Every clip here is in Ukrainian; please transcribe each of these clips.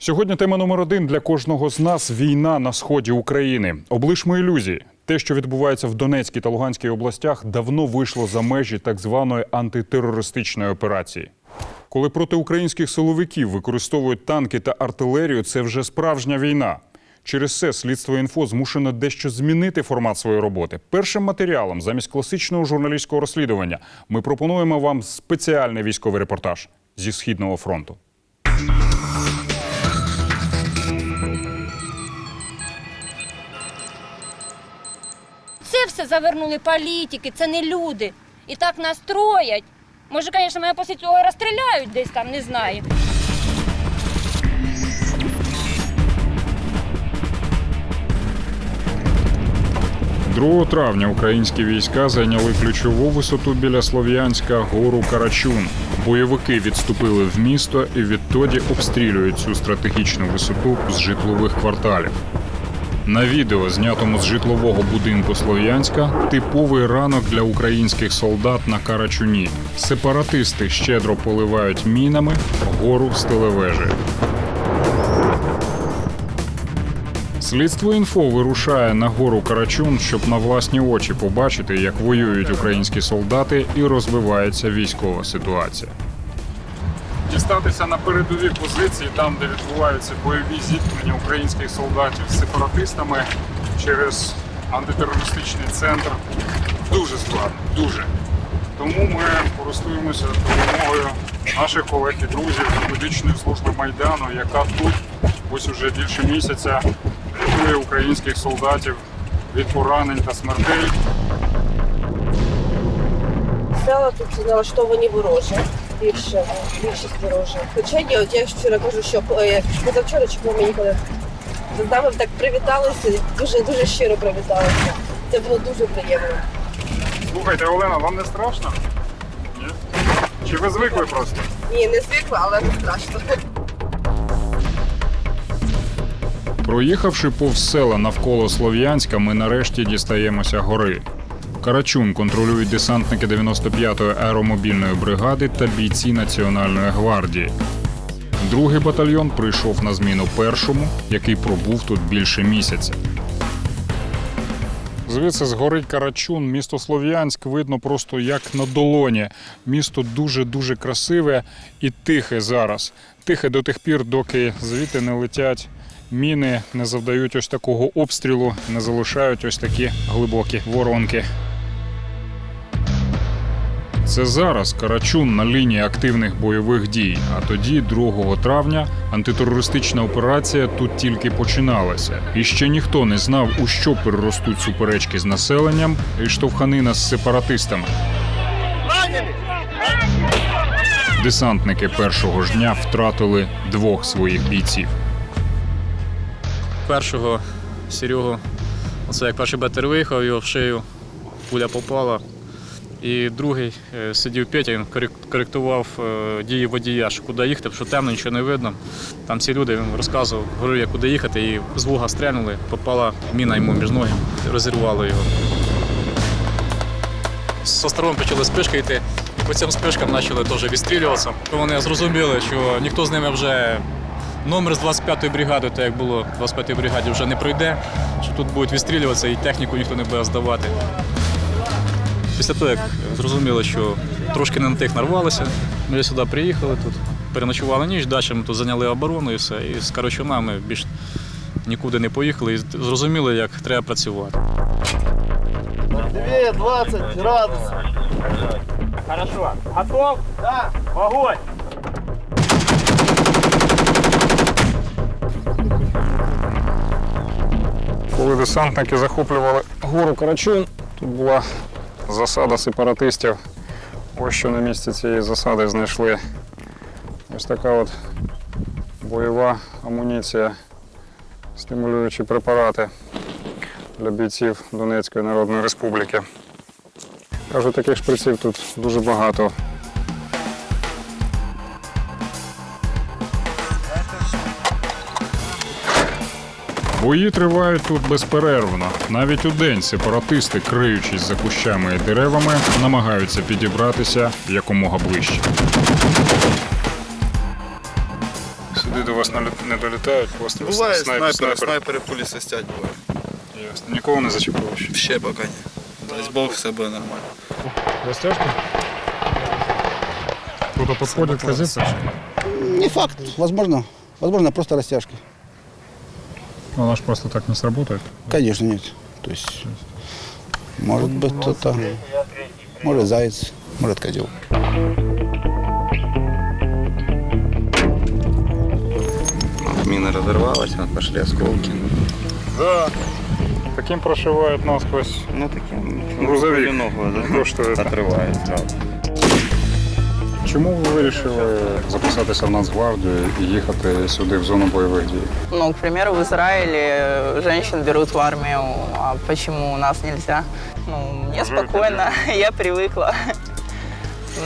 Сьогодні тема номер один для кожного з нас війна на сході України. Облишмо ілюзії. Те, що відбувається в Донецькій та Луганській областях, давно вийшло за межі так званої антитерористичної операції. Коли проти українських силовиків використовують танки та артилерію, це вже справжня війна. Через це слідство інфо змушено дещо змінити формат своєї роботи. Першим матеріалом замість класичного журналістського розслідування ми пропонуємо вам спеціальний військовий репортаж зі східного фронту. Все завернули політики, це не люди. І так нас троять. Може, звісно, мене після цього розстріляють десь там, не знаю. – 2 травня українські війська зайняли ключову висоту біля Слов'янська гору Карачун. Бойовики відступили в місто і відтоді обстрілюють цю стратегічну висоту з житлових кварталів. На відео, знятому з житлового будинку Слов'янська, типовий ранок для українських солдат на Карачуні. Сепаратисти щедро поливають мінами гору з телевежею. Слідство інфо вирушає на гору Карачун, щоб на власні очі побачити, як воюють українські солдати і розвивається військова ситуація. Дістатися на передові позиції, там, де відбуваються бойові зіткнення українських солдатів з сепаратистами через антитерористичний центр, дуже складно, дуже. Тому ми користуємося допомогою наших колег і друзів медичної служби Майдану, яка тут ось уже більше місяця рятує українських солдатів від поранень та смертей. Села тут налаштовані вороже. Більше, більшість вороже. Хоча ні, от я вчора кажу, що е, позавчора чи мені коли з нами так привіталися, дуже дуже щиро привіталися. Це було дуже приємно. Слухайте, Олена, вам не страшно? Ні? Чи ви звикли просто? Ні, не звикла, але не страшно. Проїхавши повз села навколо Слов'янська, ми нарешті дістаємося гори. Карачун контролюють десантники 95-ї аеромобільної бригади та бійці Національної гвардії. Другий батальйон прийшов на зміну першому, який пробув тут більше місяця. Звідси з гори Карачун, місто Слов'янськ видно просто як на долоні. Місто дуже-дуже красиве і тихе зараз. Тихе до тих пір, доки звідти не летять міни, не завдають ось такого обстрілу, не залишають ось такі глибокі воронки. Це зараз Карачун на лінії активних бойових дій. А тоді, 2 травня, антитерористична операція тут тільки починалася. І ще ніхто не знав, у що переростуть суперечки з населенням і штовханина з сепаратистами. Десантники першого ж дня втратили двох своїх бійців. першого Серегу, оце як перший бетер виїхав, його в шию пуля попала. І другий е, сидів Петя, він коректував е, дії водія, що куди їхати, що темно, нічого не видно. Там ці люди він розказував, говорив, як куди їхати, і з луга стрельнули, попала міна йому між ноги, розірвало його. З сторон почали спишки йти, і по цим спишкам почали теж відстрілюватися. Вони зрозуміли, що ніхто з ними вже Номер з 25-ї бригади, так як було в 25-й бригаді, вже не пройде, що тут будуть відстрілюватися і техніку ніхто не буде здавати. Після того, як зрозуміли, що трошки не на тих нарвалися, ми сюди приїхали тут, переночували ніч, далі ми тут зайняли оборону і все. І з Карачуна ми більш нікуди не поїхали і зрозуміли, як треба працювати. 220 градусов. Хорошо. Готов? Да. Огонь! Коли десантники захоплювали гору Карачун, тут була засада сепаратистів. Ось що на місці цієї засади знайшли ось така от бойова амуніція, стимулюючі препарати для бійців Донецької Народної Республіки. Кажу, таких шприців тут дуже багато. Бої тривають тут безперервно. Навіть у день сепаратисти, криючись за кущами і деревами, намагаються підібратися якомога ближче. Сюди до вас не долітають, просто Буває снайпери, снайпери пулі свистять буває. Ясно. Нікого не зачепило ще. Ще поки ні. Дасть Бог, все буде нормально. Растяжки? Кто-то подходит к позиции? Не факт. Возможно. Возможно, просто растяжки. Она же просто так не сработает. Конечно, нет. То есть, может быть, кто-то, может, заяц, может, козел. Міна розірвалася, пішли осколки. Да. Таким прошивают насквозь. Ну таким Грузовик. ногу То, що це. отриває зразу. Чому ви вирішили записатися в Нацгвардію і їхати сюди в зону бойових дій? Ну, к примеру, в Израиле э, женщин берут в армию, а почему у нас нельзя? Ну, мне спокойно, я привыкла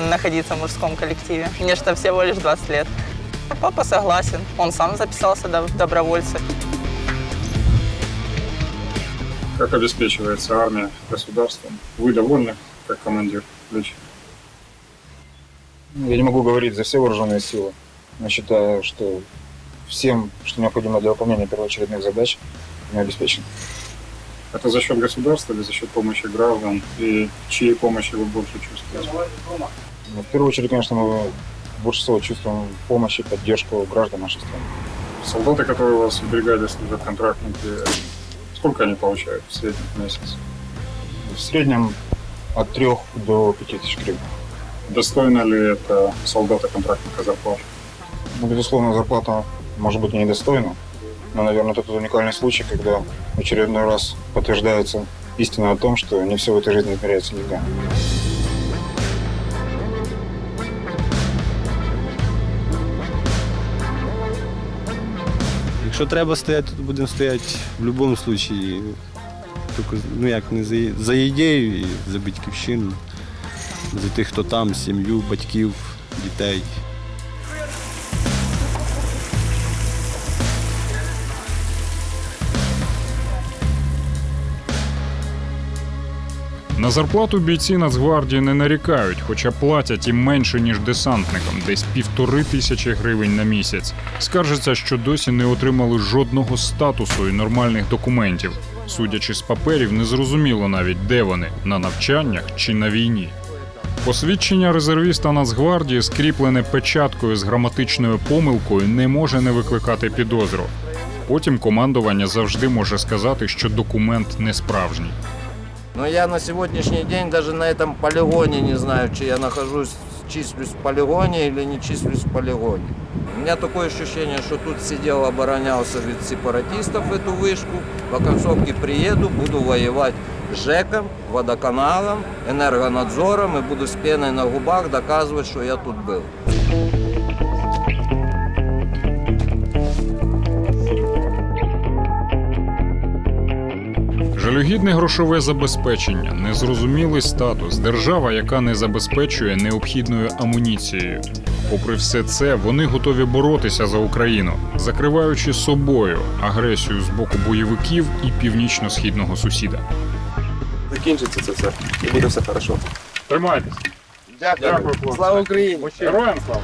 находиться в мужском коллективе. Мне что всего лишь 20 лет. Папа согласен, он сам записался до- в добровольцы. Как обеспечивается армия государством? Вы довольны, как командир лично? Я не могу говорить за все вооруженные силы, но считаю, что всем, что необходимо для выполнения первоочередных задач, мы обеспечены. Это за счет государства или за счет помощи граждан? И чьей помощи вы больше чувствуете? Ну, в первую очередь, конечно, мы больше всего чувствуем помощь и поддержку граждан нашей страны. Солдаты, которые у вас в бригаде служат, контрактники, сколько они получают в среднем в месяц? В среднем от 3 до 5 тысяч гривен. Достойно ли это солдата-контрактника зарплаты? Ну, безусловно, зарплата может быть не недостойна, но, наверное, это тот уникальный случай, когда в очередной раз подтверждается истина о том, что не все в этой жизни измеряется деньгами. Якщо треба стояти, то будемо стояти в будь-якому випадку. Тільки, ну як, не за, за ідею і за батьківщину, За тих, хто там, сім'ю, батьків, дітей. На зарплату бійці Нацгвардії не нарікають, хоча платять їм менше, ніж десантникам, десь півтори тисячі гривень на місяць. Скаржаться, що досі не отримали жодного статусу і нормальних документів. Судячи з паперів, незрозуміло навіть, де вони на навчаннях чи на війні. Посвідчення резервіста Нацгвардії, скріплене печаткою з граматичною помилкою, не може не викликати підозру. Потім командування завжди може сказати, що документ не справжній. Но я на сегодняшний день даже на этом полигоне не знаю, чи я нахожусь, числюсь в полигоне или не числюсь в полигоне. У меня такое ощущение, что тут сидел, оборонялся від сепаратистов эту вышку. В оконцовке приеду, буду воевать с ЖЭКом, водоканалом, энергонадзором и буду с пеной на губах доказывать, что я тут был. Жалюгідне грошове забезпечення, незрозумілий статус, держава, яка не забезпечує необхідною амуніцією. Попри все це, вони готові боротися за Україну, закриваючи собою агресію з боку бойовиків і північно-східного сусіда. Закінчиться це все і буде все хорошо. Тримайтесь! Дякую, хлопці. Слава Україні! Героям слава!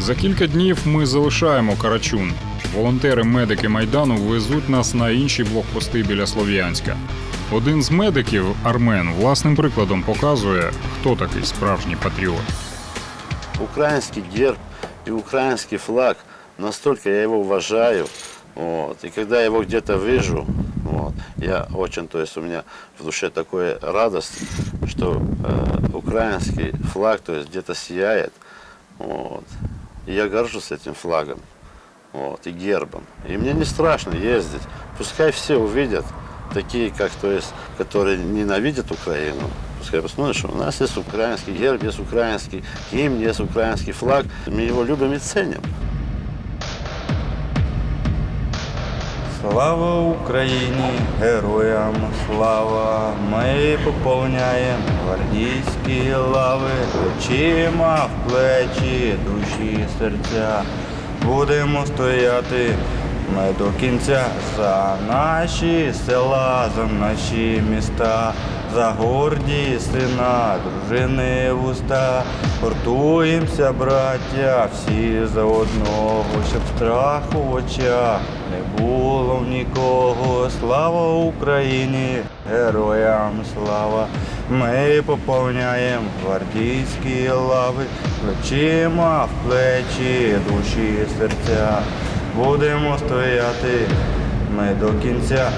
За кілька днів ми залишаємо Карачун. Волонтери-медики Майдану везуть нас на інші блокпости біля Слов'янська. Один з медиків, Армен, власним прикладом показує, хто такий справжній патріот. украинский герб и украинский флаг, настолько я его уважаю. Вот. И когда я его где-то вижу, я очень, то есть у меня в душе такая радость, что э, украинский флаг, то есть где-то сияет. Вот. И я горжусь этим флагом вот, и гербом. И мне не страшно ездить. Пускай все увидят, такие, как, то есть, которые ненавидят Украину. Пускай посмотрят, что у нас есть украинский герб, есть украинский гимн, есть украинский флаг. Мы его любим и ценим. Слава Україні, героям слава! Ми поповняємо гвардійські лави, плечима в плечі, душі, серця. Будемо стояти Ми до кінця за наші села, за наші міста, за гордість сина, дружини вуста. Гуртуємося, браття, всі за одного, щоб страху в очах не було нікого. Слава Україні, героям слава! Ми поповняємо гвардійські лави, плечима в плечі, душі, серця. Будемо стояти ми до кінця.